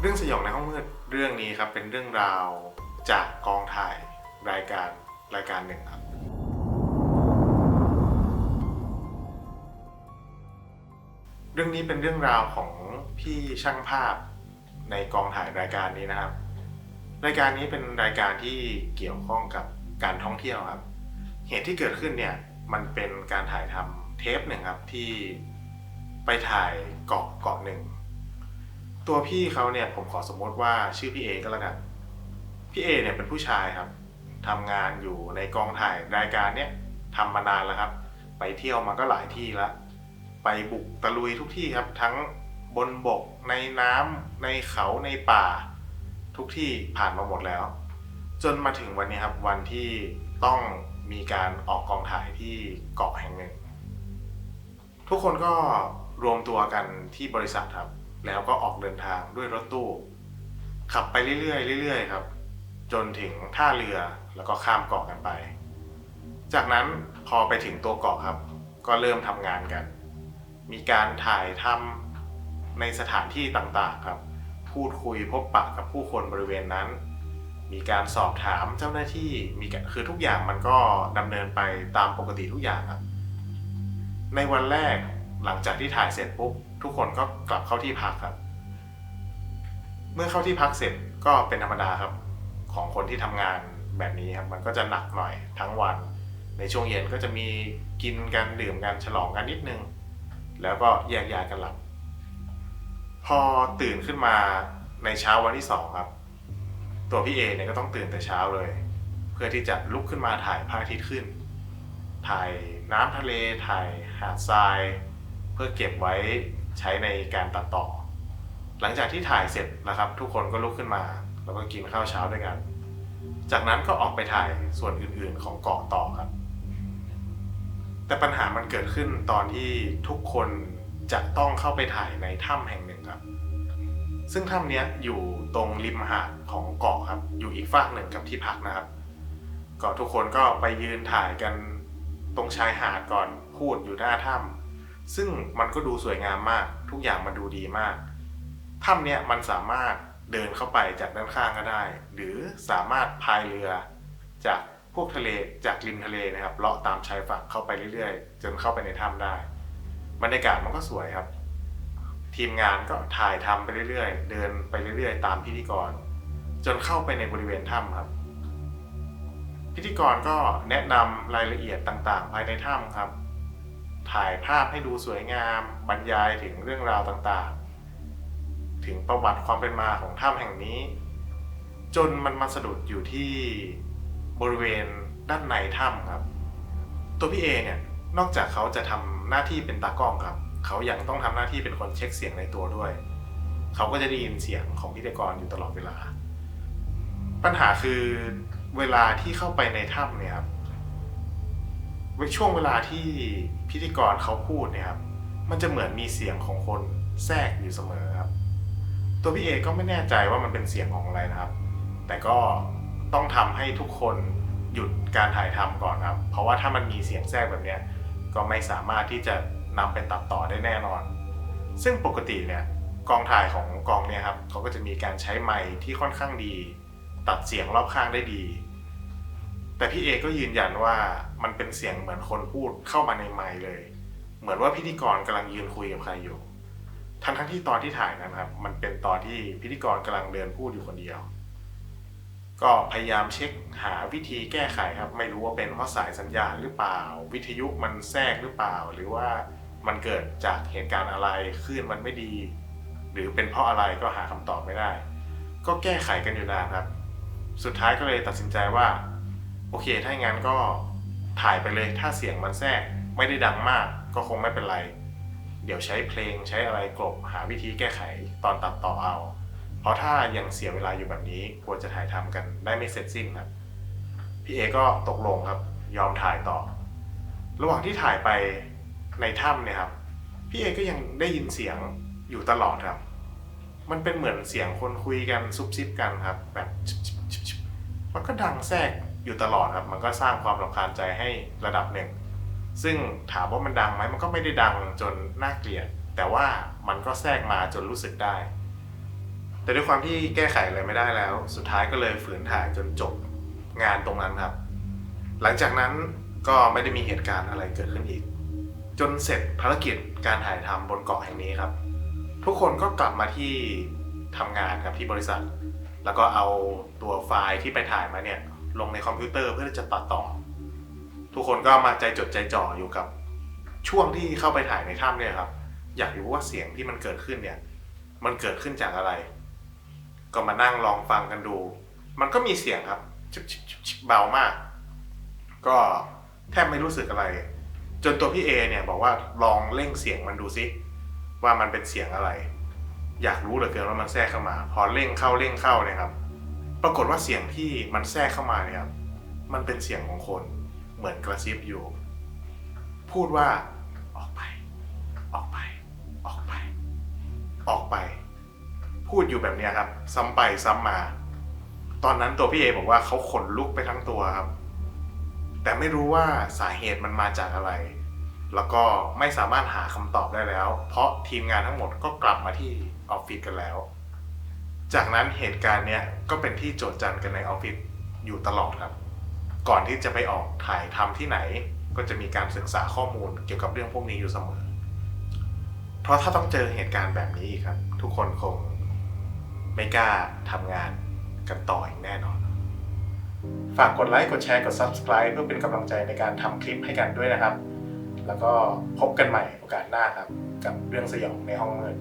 เรื่องสยองในห้องมืดเรื่องนี้ครับเป็นเรื่องราวจากกองถ่ายรายการรายการหนึ่งครับ เรื่องนี้เป็นเรื่องราวของพี่ช่างภาพในกองถ่ายรายการนี้นะครับ รายการนี้เป็นรายการที่เกี่ยวข้องกับการท่องเที่ยวครับ เหตุที่เกิดขึ้นเนี่ยมันเป็นการถ่ายทำเทปหนึ่งครับที่ไปถ่ายเกาะเกาะหนึ่ง ตัวพี่เขาเนี่ยผมขอสมมติว่าชื่อพี่เอก็แล้วกัน พี่เอเนี่ยเป็นผู้ชายครับทำงานอยู่ในกองถ่ายรายการเนี่ยทำมานานแล้วครับ ไปเที่ยวมาก็หลายที่ล้วไปบุกตะลุยทุกที่ครับ ทั้งบนบกในน้ำในเขาในป่า ทุกที่ผ่านมาหมดแล้ว จนมาถึงวันนี้ครับวันที่ต้องมีการออกกองถ่ายที่เกาะแห่งหนึ่ง ทุกคนก็รวมตัวกันที่บริษัทครับ แล้วก็ออกเดินทางด้วยรถตู้ ขับไปเรื่อยๆเรื่อยๆครับ จนถึงท่าเรือแล้วก็ข้ามเกาะกันไป จากนั้นพอไปถึงตัวเกาะครับ ก็เริ่มทำงานกัน มีการถ่ายทำในสถานที่ต่างๆครับ พูดคุยพบปะกับผู้คนบริเวณนั้น มีการสอบถามเจ้าหน้าที่มีคือทุกอย่างมันก็ดำเนินไปตามปกติทุกอย่างครับ ในวันแรก หลังจากที่ถ่ายเสร็จปุ๊บทุกคนก็กลับเข้าที่พักครับ เมื่อเข้าที่พักเสร็จก็เป็นธรรมดาครับ ของคนที่ทำงานแบบนี้ครับ มันก็จะหนักหน่อยทั้งวัน ในช่วงเย็นก็จะมีกินกันดื่มกันฉลองกันนิดนึง แล้วก็แยกย้ายกันหลับ พอตื่นขึ้นมาในเช้าวันที่สองครับ ตัวพี่เอเนี่ยก็ต้องตื่นแต่เช้าเลย เพื่อที่จะลุกขึ้นมาถ่ายพระอาทิตย์ขึ้น ถ่ายน้ำทะเลถ่ายหาดทราย พื่อเก็บไว้ใช้ในการตัดต่อ หลังจากที่ถ่ายเสร็จนะครับ ทุกคนก็ลุกขึ้นมา แล้วก็กินข้าวเช้าด้วยกัน จากนั้นก็ออกไปถ่ายส่วนอื่นๆของเกาะต่อครับ แต่ปัญหามันเกิดขึ้นตอนที่ทุกคนจะต้องเข้าไปถ่ายในถ้ำแห่งหนึ่งครับ ซึ่งถ้ำนี้อยู่ตรงริมหาดของเกาะครับ อยู่อีกฝากหนึ่งกับที่พักนะครับก็ทุกคนก็ไปยืนถ่ายกันตรงชายหาดก่อนพูดอยู่หน้าถ้ำ ซึ่งมันก็ดูสวยงามมาก ทุกอย่างมันดูดีมากถ้ำเนี้ยมันสามารถเดินเข้าไปจากด้านข้างก็ได้ หรือสามารถพายเรือจากพวกทะเลจากริมทะเลนะครับเลาะตามชายฝั่งเข้าไปเรื่อยๆ จนเข้าไปในถ้ำได้ บรรยากาศมันก็สวยครับ ทีมงานก็ถ่ายทำไปเรื่อยๆ เดินไปเรื่อยๆ ตามพิธีกร จนเข้าไปในบริเวณถ้ำครับ พิธีกรก็แนะนำรายละเอียดต่างๆ ภายในถ้ำครับ ถ่ายภาพให้ดูสวยงาม บรรยายถึงเรื่องราวต่างๆ ถึงประวัติความเป็นมาของถ้ำแห่งนี้ จนมันมาสะดุดอยู่ที่บริเวณด้านในถ้ำครับ ตัวพี่เอเนี่ยนอกจากเขาจะทำหน้าที่เป็นตากล้องครับ เขายังต้องทำหน้าที่เป็นคนเช็คเสียงในตัวด้วย เขาก็จะได้ยินเสียงของพิธีกรอยู่ตลอดเวลา ปัญหาคือเวลาที่เข้าไปในถ้ำเนี่ยครับ ช่วงเวลาที่พิธีกรเขาพูดเนี่ยครับมันจะเหมือนมีเสียงของคนแทรกอยู่เสมอครับ ตัวพี่เอก็ไม่แน่ใจว่ามันเป็นเสียงของอะไรนะครับ แต่ก็ต้องทำให้ทุกคนหยุดการถ่ายทำก่อนครับ เพราะว่าถ้ามันมีเสียงแทรกแบบเนี้ยก็ไม่สามารถที่จะนำไปตัดต่อได้แน่นอน ซึ่งปกติเนี่ยกองถ่ายของกองเนี่ยครับเขาก็จะมีการใช้ไมค์ที่ค่อนข้างดี ตัดเสียงรอบข้างได้ดี แต่พี่เอก็ยืนยันว่ามันเป็นเสียงเหมือนคนพูดเข้ามาในไมค์เลย เหมือนว่าพิธีกรกำลังยืนคุยกับใครอยู่ ทั้งทั้งที่ตอนที่ถ่ายนั้นครับ มันเป็นตอนที่พิธีกรกำลังเดินพูดอยู่คนเดียว ก็พยายามเช็คหาวิธีแก้ไขครับ ไม่รู้ว่าเป็นเพราะสายสัญญาณหรือเปล่า วิทยุมันแทรกหรือเปล่า หรือว่ามันเกิดจากเหตุการณ์อะไรคลื่นมันไม่ดี หรือเป็นเพราะอะไรก็หาคำตอบไม่ได้ ก็แก้ไขกันอยู่นานครับ สุดท้ายก็เลยตัดสินใจว่า โอเค ถ้าอย่างนั้นก็ถ่ายไปเลย ถ้าเสียงมันแทรกไม่ได้ดังมาก ก็คงไม่เป็นไร เดี๋ยวใช้เพลงใช้อะไรกลบหาวิธีแก้ไขตอนตัดต่อเอา เพราะถ้ายังเสียเวลาอยู่แบบนี้กลัวจะถ่ายทำกันได้ไม่เสร็จสิ้นครับ พี่เอก็ตกลงครับ ยอมถ่ายต่อ ระหว่างที่ถ่ายไปในถ้ำเนี่ยครับ พี่เอก็ยังได้ยินเสียงอยู่ตลอดครับ มันเป็นเหมือนเสียงคนคุยกันซุบซิบกันครับ แบบมันก็ดังแทรก อยู่ตลอดครับ มันก็สร้างความรำคาญใจให้ระดับหนึ่ง ซึ่งถามว่ามันดังไหมมันก็ไม่ได้ดังจนน่าเกลียด แต่ว่ามันก็แทรกมาจนรู้สึกได้ แต่ด้วยความที่แก้ไขอะไรไม่ได้แล้ว สุดท้ายก็เลยฝืนถ่ายจนจบงานตรงนั้นครับ หลังจากนั้นก็ไม่ได้มีเหตุการณ์อะไรเกิดขึ้นอีก จนเสร็จภารกิจการถ่ายทำบนเกาะแห่งนี้ครับ ทุกคนก็กลับมาที่ทำงานครับที่บริษัท แล้วก็เอาตัวไฟล์ที่ไปถ่ายมาเนี่ย ลงในคอมพิวเตอร์เพื่อที่จะตัดต่อ ทุกคนก็มาใจจดใจจ่ออยู่กับช่วงที่เข้าไปถ่ายในถ้ำเนี่ยครับ อยากรู้ว่าเสียงที่มันเกิดขึ้นเนี่ย มันเกิดขึ้นจากอะไร ก็มานั่งลองฟังกันดู มันก็มีเสียงครับชิบชิบชิบชิบเบามาก ก็แทบไม่รู้สึกอะไร จนตัวพี่เอเนี่ยบอกว่าลองเร่งเสียงมันดูซิว่ามันเป็นเสียงอะไร อยากรู้เหลือเกินว่ามันแทรกเข้ามา พอเร่งเข้าเร่งเข้าเนี่ยครับ ปรากฏว่าเสียงที่มันแทรกเข้ามาเนี่ยครับมันเป็นเสียงของคนเหมือนกระซิบอยู่ พูดว่าออกไป ออกไป ออกไป ออกไป พูดอยู่แบบนี้ครับ ซ้ำไปซ้ำมา ตอนนั้นตัวพี่เอบอกว่าเขาขนลุกไปทั้งตัวครับ แต่ไม่รู้ว่าสาเหตุมันมาจากอะไร แล้วก็ไม่สามารถหาคำตอบได้แล้ว เพราะทีมงานทั้งหมดก็กลับมาที่ออฟฟิศกันแล้ว จากนั้นเหตุการณ์เนี้ยก็เป็นที่โจทย์จันกันในออฟฟิศอยู่ตลอดครับ ก่อนที่จะไปออกถ่ายทำที่ไหน ก็จะมีการศึกษาข้อมูลเกี่ยวกับเรื่องพวกนี้อยู่เสมอ เพราะถ้าต้องเจอเหตุการณ์แบบนี้อีกครับ ทุกคนคงไม่กล้าทำงานกันต่ออีกแน่นอน ฝากกดไลค์กดแชร์กด Subscribe เพื่อเป็นกำลังใจในการทำคลิปให้กันด้วยนะครับ แล้วก็พบกันใหม่โอกาสหน้าครับ กับเรื่องสยองในห้องมืด